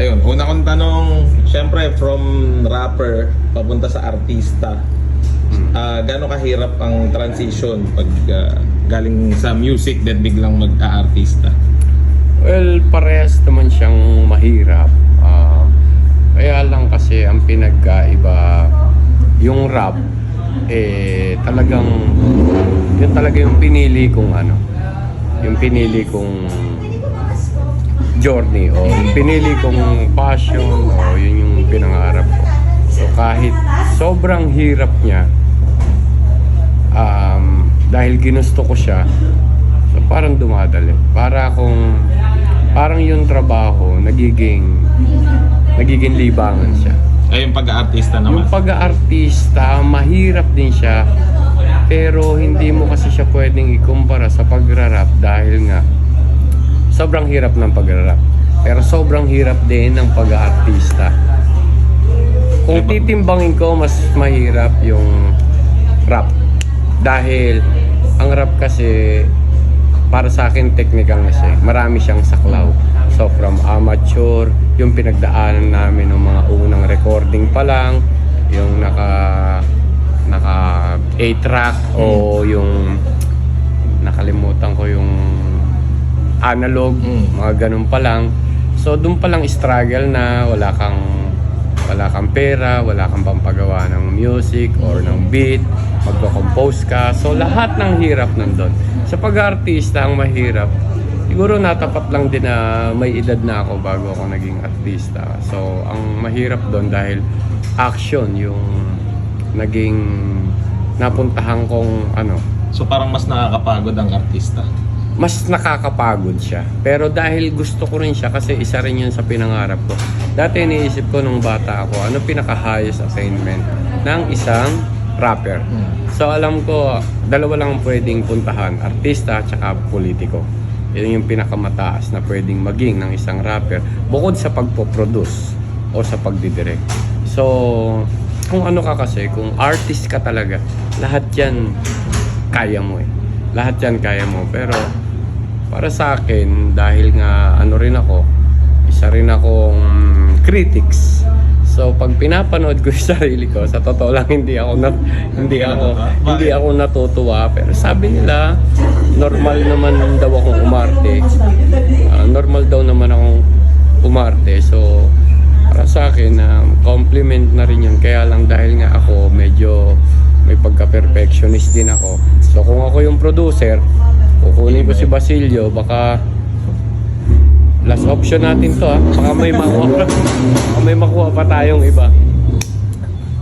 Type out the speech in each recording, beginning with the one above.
Ayun, una kong tanong, syempre from rapper papunta sa artista. Ah, gaano kahirap ang transition pag ah, galing sa music then biglang mag-aartista? Well, parehas naman siyang mahirap. Ah, kaya lang kasi ang pinagkaiba, yung rap, eh talagang, yun talaga yung pinili kong ano, yung pinili kong journey o pinili kong passion o yun yung pinangarap ko. So kahit sobrang hirap niya, um, dahil ginusto ko siya, so parang dumadali. Para akong, parang yung trabaho, nagiging, nagiging libangan siya. Ay, yung pag-aartista naman. Yung pag-aartista, mahirap din siya, pero hindi mo kasi siya pwedeng ikumpara sa pagrarap dahil nga, sobrang hirap ng pagrarap. Pero sobrang hirap din ng pag-aartista. Kung titimbangin ko, mas mahirap yung rap. Dahil ang rap kasi para sa akin technical kasi marami siyang saklaw. So from amateur, yung pinagdaanan namin ng mga unang recording pa lang, yung naka naka 8 track o yung nakalimutan ko yung analog, Mm. mga ganun pa lang. So doon pa lang struggle na wala kang wala kang pera, wala kang pampagawa ng music or ng beat, magko-compose ka. So lahat ng hirap nandun. Sa pag-artista, ang mahirap, siguro natapat lang din na may edad na ako bago ako naging artista. So ang mahirap doon dahil action yung naging napuntahan kong ano, So parang mas nakakapagod ang artista. Mas nakakapagod siya. Pero dahil gusto ko rin siya kasi isa rin yun sa pinangarap ko. Dati iniisip ko nung bata ako, ano pinaka-highest attainment ng isang rapper. So alam ko, dalawa lang ang pwedeng puntahan, artista at politiko. Yun yung pinakamataas na pwedeng maging ng isang rapper bukod sa pagpo-produce o sa pagdidirect. So, kung ano ka kasi, kung artist ka talaga, lahat yan kaya mo eh. Lahat yan kaya mo. Pero para sa akin, dahil nga ano rin ako, isa rin akong critics. So pag pinapanood ko yung sarili ko, sa totoo lang hindi ako nat hindi ako hindi ako natutuwa pero sabi nila normal naman daw akong umarte. Ah, normal daw naman akong umarte. So para sa akin na compliment na rin yun kaya lang dahil nga ako medyo may pagka-perfectionist din ako. So kung ako yung producer, kukunin ko si Basilio, baka last option natin to ha. Baka may makuha, baka may makuha pa tayong iba.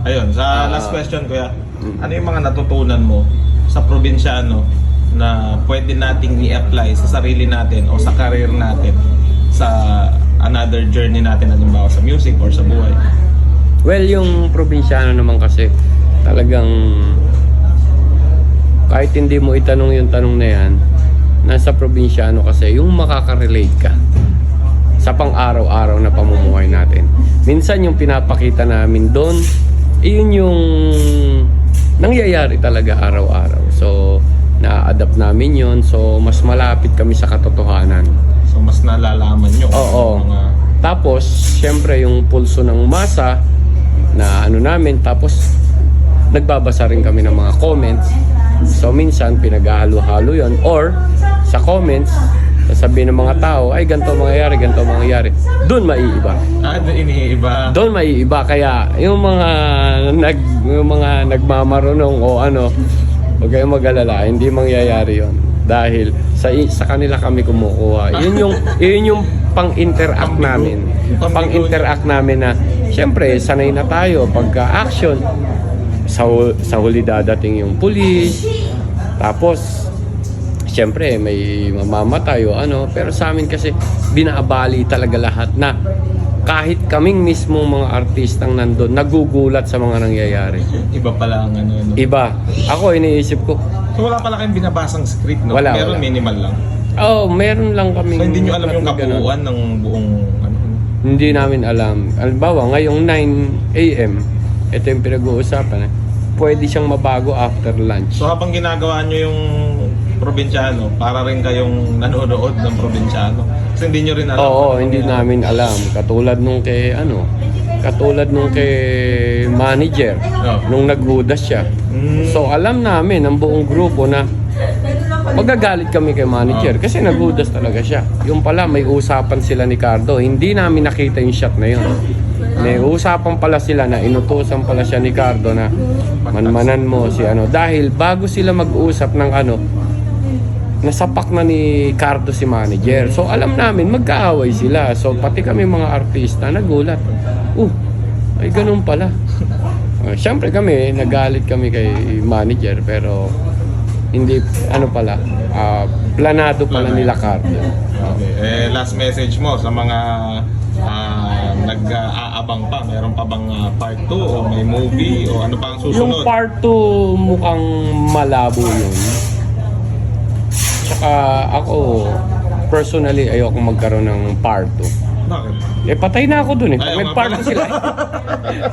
Ayun, sa Ah. last question kuya, ano yung mga natutunan mo sa probinsyano na pwede nating i-apply sa sarili natin o sa career natin sa another journey natin halimbawa sa music or sa buhay? Well, yung probinsyano naman kasi talagang kahit hindi mo itanong yung tanong na yan, nasa probinsyano kasi yung makaka-relate ka sa pang-araw-araw na pamumuhay natin. Minsan yung pinapakita namin doon, iyon yung nangyayari talaga araw-araw. So, na-adapt namin yon So, mas malapit kami sa katotohanan. So mas nalalaman nyo Oo. ano mga Tapos, syempre yung pulso ng masa na ano namin. Tapos, nagbabasa rin kami ng mga comments. So, minsan, pinaghahalo-halo yon Or, sa comments, sasabihin ng mga tao, ay, ganito mangyayari, ganito mangyayari. Doon maiiba. ah, doon iniiba. Doon maiiba. Kaya, yung mga, nag, yung mga nagmamarunong o ano, huwag kayong mag-alala, hindi mangyayari yon dahil sa sa kanila kami kumukuha. Yun yung yun yung pang-interact namin. Pang-interact namin na syempre sanay na tayo pagka action sa sa huli dadating yung pulis. Tapos Siyempre, may mamamatay o ano. Pero sa amin kasi, binaabali talaga lahat na kahit kaming mismong mga artistang nandun, nagugulat sa mga nangyayari. Iba pala ang ano. no? Iba. Ako, iniisip ko, So wala pala kayong binabasang script, no? Wala, Meron wala. minimal lang. oh, meron lang kaming... So hindi nyo alam yung kabuuan ng buong ano. Hindi namin alam. Halimbawa, ngayong 9 a.m., ito yung pinag-uusapan. eh. Pwede siyang mabago after lunch. So habang ginagawa nyo yung probinsyano, para rin kayong nanonood ng probinsyano. Kasi hindi nyo rin alam. Oo, kung hindi ano. namin alam. Katulad nung kay ano, katulad nung kay manager, Oh. nung naghudas siya. Mm. So alam namin ang buong grupo na magagalit kami kay manager Ah. kasi naghudas talaga siya. Yung pala may usapan sila ni Cardo, hindi namin nakita yung shot na yun. May usapan pala sila na inutusan pala siya ni Cardo na manmanan mo si ano. Dahil bago sila mag-usap ng ano, nasapak na ni Cardo si manager. So alam namin magkaaway sila. So pati kami mga artista nagulat. Uh, ay ganun pala. Uh, Siyempre kami, nagalit kami kay manager pero hindi ano pala, ah, planado pala nila Cardo. Okay. Eh, last message mo sa mga ah, nag-aabang pa. Meron pa bang ah, part 2 o may movie o ano pa ang Yung susunod? part 2 mukhang malabo yun. Tsaka ako, personally, ayoko magkaroon ng part 2. Bakit? Eh, patay na ako dun eh. Pag Ayaw nag-part pala. sila.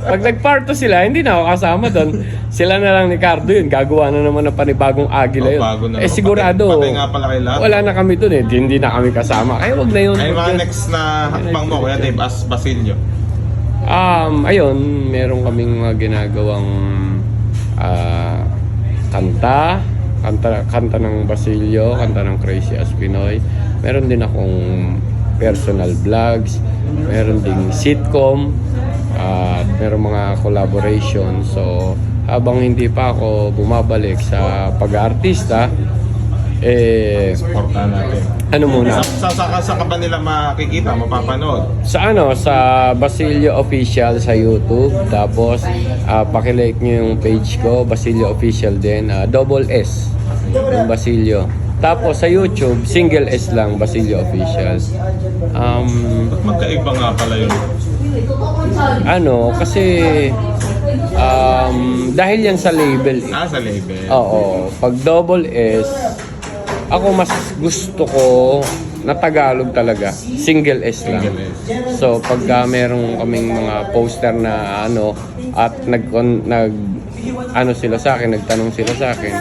Pag nag-part sila, hindi na ako kasama dun. Sila na lang ni Cardo yun. Gagawa na naman ng panibagong agila yun. Oh, bago na eh, naman. sigurado. Patay- patay nga pala kay lahat. Wala na kami dun eh. Hindi na kami kasama. Kaya wag na yun. Ay, mga yun. next na hakbang mo, Kuya Dave, as Basilio. Um, ayun, meron kaming mga ginagawang ah, kanta, kanta, kanta ng Basilio, kanta ng Crazy as Pinoy. Meron din akong personal vlogs, meron ding sitcom, at meron mga collaboration. So, habang hindi pa ako bumabalik sa pag-aartista, eh, Supportahan natin. ano muna? Sa, sa, sa, sa ka nila makikita, mapapanood? Sa ano, sa Basilio Official sa YouTube. Tapos, ah, pakilike nyo yung page ko, Basilio Official din. ah, double S, yung Basilio. Tapos sa YouTube, single S lang, Basilio Official. Um, Ba't magkaiba nga pala yun? ano, kasi um, dahil yan sa label eh. Ah, sa label. Oo. Pag double S, ako mas gusto ko na Tagalog talaga. Single S lang. So, pagka merong kaming mga poster na ano, at nag, nag ano sila sa akin, nagtanong sila sa akin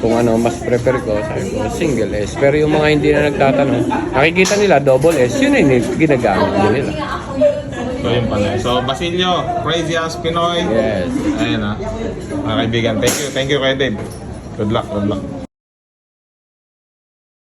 kung ano mas prefer ko, sabi ko, single S. Pero yung mga hindi na nagtatanong, nakikita nila double S, yun yung ginagamit din nila. So, yun pala. So, Basilio, Crazy as Pinoy. Yes. Ayun ah. Mga kaibigan, thank you. Thank you, Kuya Dave. Good luck, good luck.